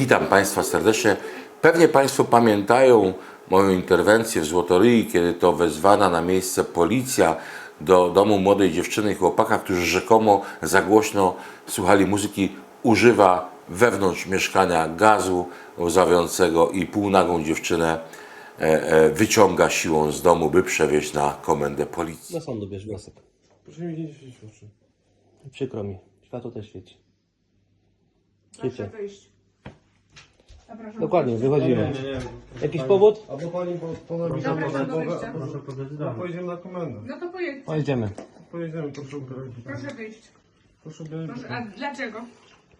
Witam Państwa serdecznie. Pewnie Państwo pamiętają moją interwencję w Złotoryi, kiedy to wezwana na miejsce policja do domu młodej dziewczyny i chłopaka, którzy rzekomo za głośno słuchali muzyki, używa wewnątrz mieszkania gazu łzawiącego i półnagą dziewczynę e, e, wyciąga siłą z domu, by przewieźć na komendę policji. Do sądu bierz wniosek. Proszę mi nie świecić oczy. Przykro mi. Światło też świeci. Proszę Wiecie. wyjść. Zapraszam. Dokładnie, wychodzimy. Nie, nie, nie. Jakiś powód? Albo pani po, po mi Zapraszam do głowę, wyjścia. a proszę No pojedziemy na komendę. No to. Pojedziemy. Pojedziemy, proszę ubierać. Proszę wyjść. Proszę. Proszę, a dlaczego?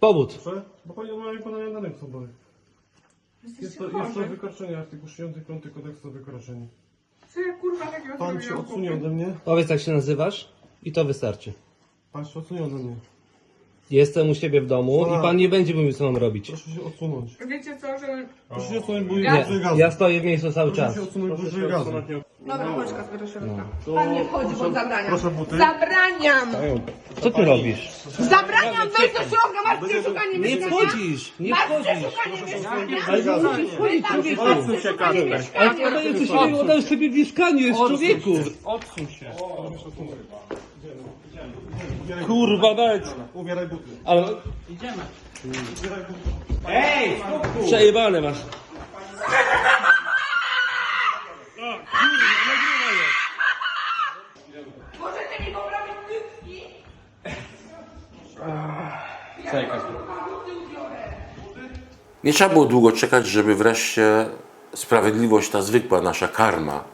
Powód. Proszę? Bo pani ma wykonania danych osobowych. Jest Jesteście to, jest to chorzy. wykroczenie, artykuł 65 kodeksu o wykroczeniu. Co ja kurwa takiego Pan się zrobiłam? odsunie ode mnie. Powiedz jak się nazywasz i to wystarczy. Pan się odsunie ode mnie. Jestem u siebie w domu No. i pan nie będzie mówił co mam robić. Proszę się odsunąć. Wiecie co, że... Proszę się odsunąć, bo Ja- gazu. Ja stoję w miejscu cały Proszę czas. się odsunąć, bo dużej gazu. Dobra, chodź Kasper do środka. To Pan nie wchodzi, bo proszę- zabraniam. Proszę buty. Zabraniam! Co ty robisz? Zabraniam wejść do środka, masz przeszukanie Nie mieszkania! wchodzisz! Nie Masz wchodzisz! przeszukanie mieszkania! Ale nie musisz wchodzić, człowieku! Przeszukanie mieszkania! Ale oddaję ci sobie, oddaj sobie mieszkanie, jest człowieku! Kurwa, daj! Ubieraj buty. Ale... Przejebane masz. Możecie mi poprawić pytki? Nie trzeba było długo czekać, żeby wreszcie sprawiedliwość, ta zwykła nasza karma,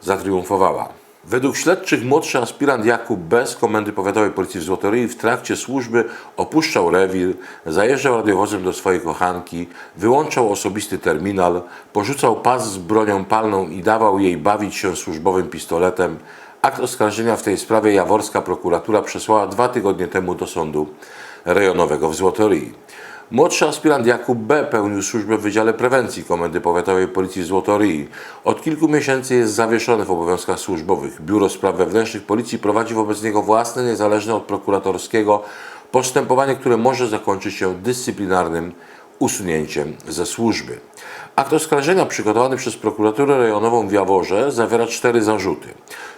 zatriumfowała. Według śledczych młodszy aspirant Jakub B. z Komendy Powiatowej Policji w Złotoryi w trakcie służby opuszczał rewir, zajeżdżał radiowozem do swojej kochanki, wyłączał osobisty terminal, porzucał pas z bronią palną i dawał jej bawić się służbowym pistoletem. Akt oskarżenia w tej sprawie jaworska prokuratura przesłała dwa tygodnie temu do sądu rejonowego w Złotoryi. Młodszy aspirant Jakub B. pełnił służbę w Wydziale Prewencji Komendy Powiatowej Policji Złotoryi. Od kilku miesięcy jest zawieszony w obowiązkach służbowych. Biuro Spraw Wewnętrznych Policji prowadzi wobec niego własne, niezależne od prokuratorskiego postępowanie, które może zakończyć się dyscyplinarnym usunięciem ze służby. Akt oskarżenia przygotowany przez prokuraturę rejonową w Jaworze zawiera cztery zarzuty.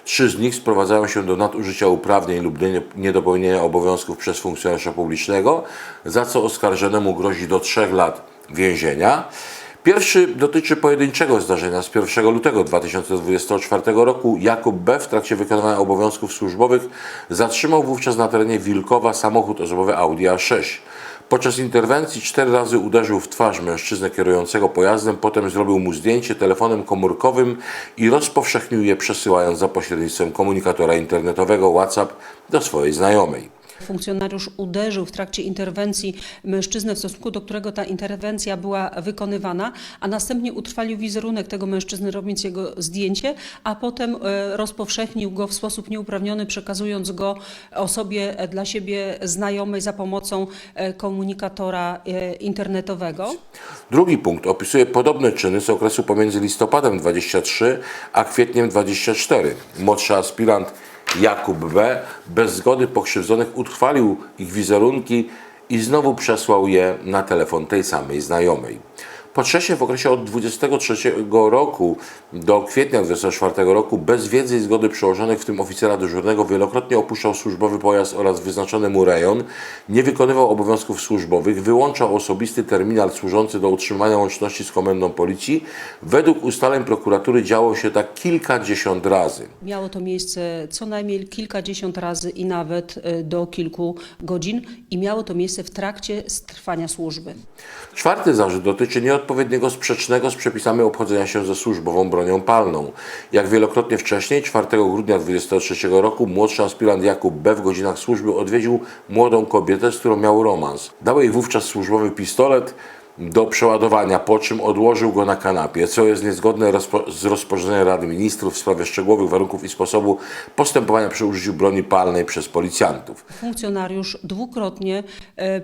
Trzy z nich sprowadzają się do nadużycia uprawnień lub nie- niedopełnienia obowiązków przez funkcjonariusza publicznego, za co oskarżonemu grozi do trzech lat więzienia. Pierwszy dotyczy pojedynczego zdarzenia z 1 lutego 2024 roku. Jakub B. w trakcie wykonywania obowiązków służbowych zatrzymał wówczas na terenie Wilkowa samochód osobowy Audi A6. Podczas interwencji cztery razy uderzył w twarz mężczyznę kierującego pojazdem, potem zrobił mu zdjęcie telefonem komórkowym i rozpowszechnił je przesyłając za pośrednictwem komunikatora internetowego WhatsApp do swojej znajomej. Funkcjonariusz uderzył w trakcie interwencji mężczyznę, w stosunku do którego ta interwencja była wykonywana, a następnie utrwalił wizerunek tego mężczyzny, robiąc jego zdjęcie, a potem e, rozpowszechnił go w sposób nieuprawniony, przekazując go osobie e, dla siebie znajomej za pomocą e, komunikatora internetowego. Drugi punkt opisuje podobne czyny z okresu pomiędzy listopadem 23 a kwietniem 24. Młodszy aspirant Jakub B. bez zgody pokrzywdzonych utrwalił ich wizerunki i znowu przesłał je na telefon tej samej znajomej. Po trzecie, w okresie od 23 roku do kwietnia 24 roku bez wiedzy i zgody przełożonych, w tym oficera dyżurnego, wielokrotnie opuszczał służbowy pojazd oraz wyznaczony mu rejon, nie wykonywał obowiązków służbowych, wyłączał osobisty terminal służący do utrzymania łączności z komendą policji. Według ustaleń prokuratury działo się tak kilkadziesiąt razy. Miało to miejsce co najmniej kilkadziesiąt razy i nawet e, do kilku godzin i miało to miejsce w trakcie trwania służby. Czwarty zarzut dotyczy nieodpowiedniego sprzecznego z przepisami obchodzenia się ze służbową bronią palną. Jak wielokrotnie wcześniej, 4 grudnia 2023 roku młodszy aspirant Jakub B. w godzinach służby odwiedził młodą kobietę, z którą miał romans. Dał jej wówczas służbowy pistolet do przeładowania, po czym odłożył go na kanapie, co jest niezgodne rozpo- z rozporządzeniem Rady Ministrów w sprawie szczegółowych warunków i sposobu postępowania przy użyciu broni palnej przez policjantów. Funkcjonariusz dwukrotnie e,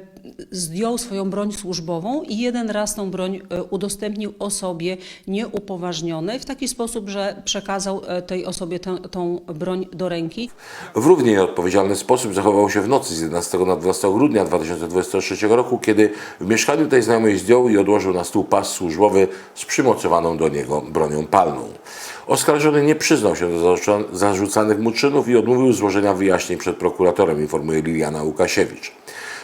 zdjął swoją broń służbową i jeden raz tą broń e, udostępnił osobie nieupoważnionej w taki sposób, że przekazał e, tej osobie tę, tą broń do ręki. W równie nieodpowiedzialny sposób zachował się w nocy z 11 na 12 grudnia 2023 roku, kiedy w mieszkaniu tej znajomej zdjął i odłożył na stół pas służbowy z przymocowaną do niego bronią palną. Oskarżony nie przyznał się do zarzuca- zarzucanych mu czynów i odmówił złożenia wyjaśnień przed prokuratorem, informuje Liliana Łukasiewicz.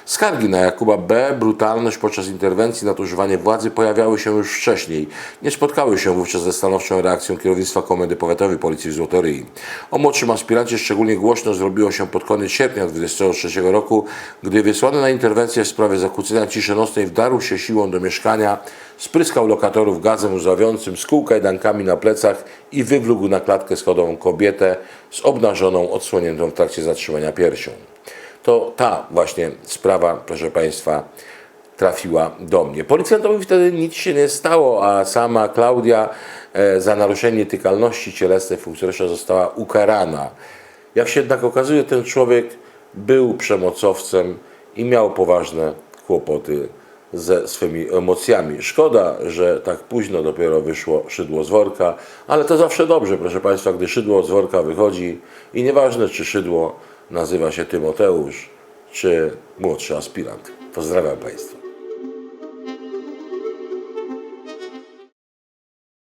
Skargi na Jakuba B., brutalność podczas interwencji, nadużywanie władzy pojawiały się już wcześniej. Nie spotkały się wówczas ze stanowczą reakcją kierownictwa Komendy Powiatowej Policji w Złotoryi. O młodszym aspirancie szczególnie głośno zrobiło się pod koniec sierpnia 2023 roku, gdy wysłany na interwencję w sprawie zakłócenia ciszy nocnej wdarł się siłą do mieszkania, spryskał lokatorów gazem łzawiącym, skół kajdankami na plecach i wywlógł na klatkę schodową kobietę z obnażoną, odsłoniętą w trakcie zatrzymania piersią to ta właśnie sprawa, proszę Państwa, trafiła do mnie. Policjantowi wtedy nic się nie stało, a sama Klaudia e, za naruszenie tykalności cielesnej funkcjonariusza została ukarana. Jak się jednak okazuje, ten człowiek był przemocowcem i miał poważne kłopoty ze swymi emocjami. Szkoda, że tak późno dopiero wyszło szydło z worka, ale to zawsze dobrze, proszę Państwa, gdy szydło z worka wychodzi i nieważne, czy szydło nazywa się Tymoteusz, czy młodszy aspirant. Pozdrawiam Państwa.